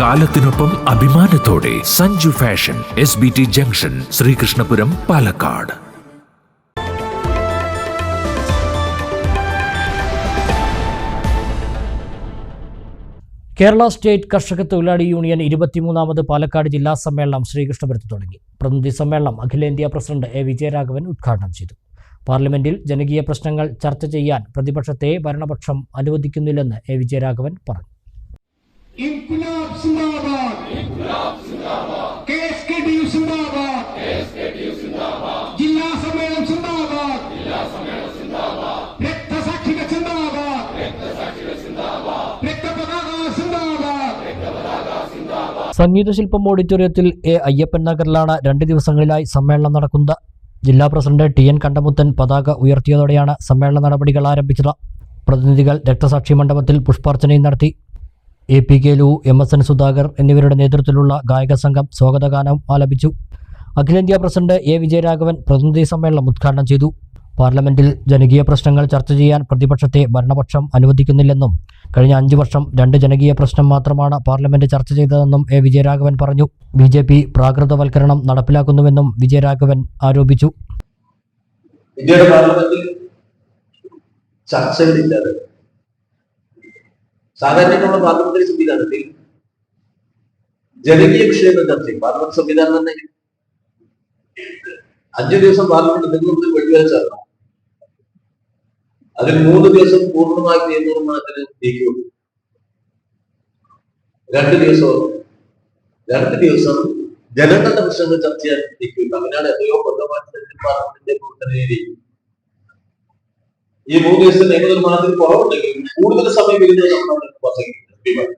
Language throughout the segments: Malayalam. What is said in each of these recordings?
കാലത്തിനൊപ്പം അഭിമാനത്തോടെ Sanju fashion S B T junction Sreekrishnapuram Palakkad. Kerala state കർഷക തൊഴിലാളി യൂണിയൻ ഇരുപത്തിമൂന്നാമത് പാലക്കാട് ജില്ലാ സമ്മേളനം ശ്രീകൃഷ്ണപുരത്ത് തുടങ്ങി. പ്രതിനിധി സമ്മേളനം അഖിലേന്ത്യാ പ്രസിഡന്റ് എ വിജയരാഘവൻ ഉദ്ഘാടനം ചെയ്തു. പാർലമെന്റിൽ ജനകീയ പ്രശ്നങ്ങൾ ചർച്ച ചെയ്യാൻ പ്രതിപക്ഷത്തെ ഭരണപക്ഷം അനുവദിക്കുന്നില്ലെന്ന് എ വിജയരാഘവൻ പറഞ്ഞു. ഇൻകുലാബ് സിന്ദാബാദ്. കെഎസ്കെടിയു സിന്ദാബാദ്. ജില്ലാ സമ്മേളനം സിന്ദാബാദ്. രക്തസാക്ഷികൾ സിന്ദാബാദ്. രക്തപതാക സിന്ദാബാദ്. സംഗീതശില്പം ഓഡിറ്റോറിയത്തിൽ എ അയ്യപ്പൻ നഗറിലാണ് രണ്ട് ദിവസങ്ങളിലായി സമ്മേളനം നടക്കുന്നത്. ജില്ലാ പ്രസിഡന്റ് ടി എൻ കണ്ടമുത്തൻ പതാക ഉയർത്തിയതോടെയാണ് സമ്മേളന നടപടികൾ ആരംഭിച്ചത്. പ്രതിനിധികൾ രക്തസാക്ഷി മണ്ഡപത്തിൽ പുഷ്പാർച്ചനയും നടത്തി. എ പി കെ ലു എം എസ് എൻ സുധാകർ എന്നിവരുടെ നേതൃത്വത്തിലുള്ള ഗായക സംഘം സ്വാഗതഗാനം ആലപിച്ചു. അഖിലേന്ത്യാ പ്രസിഡന്റ് എ വിജയരാഘവൻ പ്രതിനിധി സമ്മേളനം ഉദ്ഘാടനം ചെയ്തു. പാർലമെന്റിൽ ജനകീയ പ്രശ്നങ്ങൾ ചർച്ച ചെയ്യാൻ പ്രതിപക്ഷത്തെ ഭരണപക്ഷം അനുവദിക്കുന്നില്ലെന്നും കഴിഞ്ഞ അഞ്ചു വർഷം രണ്ട് ജനകീയ പ്രശ്നം മാത്രമാണ് പാർലമെന്റ് ചർച്ച ചെയ്തതെന്നും എ വിജയരാഘവൻ പറഞ്ഞു. ബി ജെ പി പ്രാകൃതവൽക്കരണം നടപ്പിലാക്കുന്നുവെന്നും വിജയരാഘവൻ ആരോപിച്ചു. ഇന്ത്യയുടെ പാർലമെന്റിൽ ചർച്ചകളില്ലാതെ സാധാരണയായിട്ടുള്ള പാർലമെന്ററി സംവിധാനത്തിൽ ജനകീയ വിഷയങ്ങൾ ചർച്ച ചെയ്യും. പാർലമെന്റ് സംവിധാനം തന്നെ അഞ്ചു ദിവസം പാർലമെന്റ് നിങ്ങളുടെ വെടിവെച്ചാണ് അതിൽ മൂന്ന് ദിവസം പൂർണമായി നിയമനിർമ്മാണത്തിന് നീക്കിവെക്കും രണ്ട് ദിവസവും രണ്ട് ദിവസം ജനങ്ങളുടെ പ്രശ്നങ്ങൾ ചർച്ച ചെയ്യാൻ നീക്കിവെക്കും അങ്ങനെയാണ് എത്രയോ കൊല്ലമായിട്ട് പാർലമെന്റിന്റെ പ്രവർത്തന രീതി ഈ മൂന്ന് ദിവസത്തെ നിയമനിർമ്മാണത്തിൽ കുറവുണ്ടെങ്കിൽ കൂടുതൽ സമയം നമ്മളാണ് പ്രസംഗിക്കുന്നത്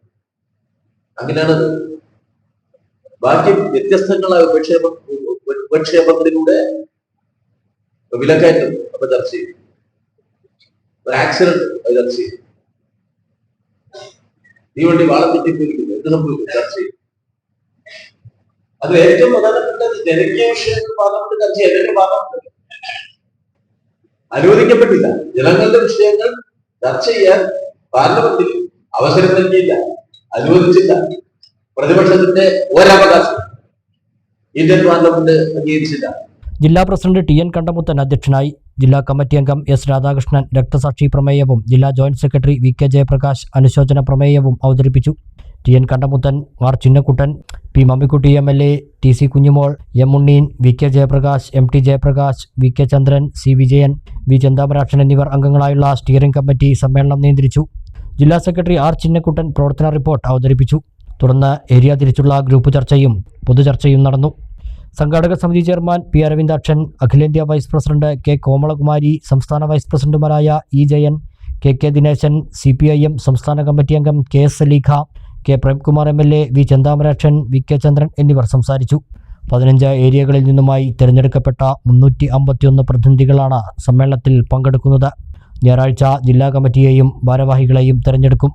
അങ്ങനെയാണ്. ബാക്കി വ്യത്യസ്തങ്ങളായ ഉപക്ഷേപ ഉപക്ഷേപത്തിലൂടെ വിലക്കയറ്റം അപ്പൊ ചർച്ച ചെയ്യും. ഒരു ആക്സിഡന്റ് ചർച്ച ചെയ്യും. നീ വണ്ടി വാളം തെറ്റിപ്പോയിരിക്കുന്നു എന്ത് സംഭവിക്കും? ചർച്ച ചെയ്യും. അതിൽ ഏറ്റവും പ്രധാനപ്പെട്ടത് ജനകീയ വിഷയങ്ങൾ പാർലമെന്റ് ചർച്ച എന്റെ പാർലമെന്റ് അനുവദിക്കപ്പെട്ടില്ല. ജനങ്ങളുടെ വിഷയങ്ങൾ ചർച്ച ചെയ്യാൻ പാർലമെന്റിൽ അവസരം നൽകിയില്ല. അനുവദിച്ചില്ല. പ്രതിപക്ഷത്തിന്റെ ഒരവകാശം ഇന്ത്യൻ പാർലമെന്റ് അംഗീകരിച്ചില്ല. ജില്ലാ പ്രസിഡന്റ് ടി എൻ കണ്ടമുത്തൻ അധ്യക്ഷനായി ജില്ലാ കമ്മിറ്റി അംഗം എസ് രാധാകൃഷ്ണൻ രക്തസാക്ഷി പ്രമേയവും ജില്ലാ joint secretary V K Jayaprakash അനുശോചന പ്രമേയവും അവതരിപ്പിച്ചു. T N Kandamuthan R Chinnakkuttan P Mammikutty M L A T C Kunjumol M Unneen V K Jayaprakash M T Jayaprakash V K Chandran C Vijayan V Chanthamarakshan എന്നിവർ അംഗങ്ങളായുള്ള സ്റ്റിയറിംഗ് കമ്മിറ്റി സമ്മേളനം നിയന്ത്രിച്ചു. ജില്ലാ സെക്രട്ടറി ആർ ചിന്നക്കുട്ടൻ പ്രവർത്തന റിപ്പോർട്ട് അവതരിപ്പിച്ചു. തുടർന്ന് ഏരിയ തിരിച്ചുള്ള ഗ്രൂപ്പ് ചർച്ചയും പൊതുചർച്ചയും നടന്നു. സംഘാടക സമിതി ചെയർമാൻ പി അരവിന്ദാക്ഷൻ അഖിലേന്ത്യാ വൈസ് പ്രസിഡന്റ് കെ കോമളകുമാരി സംസ്ഥാന വൈസ് പ്രസിഡന്റുമാരായ E Jayan K K Dineshan C P I M സംസ്ഥാന കമ്മിറ്റി അംഗം K S Saleekha K Premkumar M L A V Chanthamarakshan V K Chandran എന്നിവർ സംസാരിച്ചു. പതിനഞ്ച് ഏരിയകളിൽ നിന്നുമായി തിരഞ്ഞെടുക്കപ്പെട്ട മുന്നൂറ്റി അമ്പത്തിയൊന്ന് പ്രതിനിധികളാണ് സമ്മേളനത്തിൽ പങ്കെടുക്കുന്നത്. ഞായറാഴ്ച ജില്ലാ കമ്മിറ്റിയെയും ഭാരവാഹികളെയും തിരഞ്ഞെടുക്കും.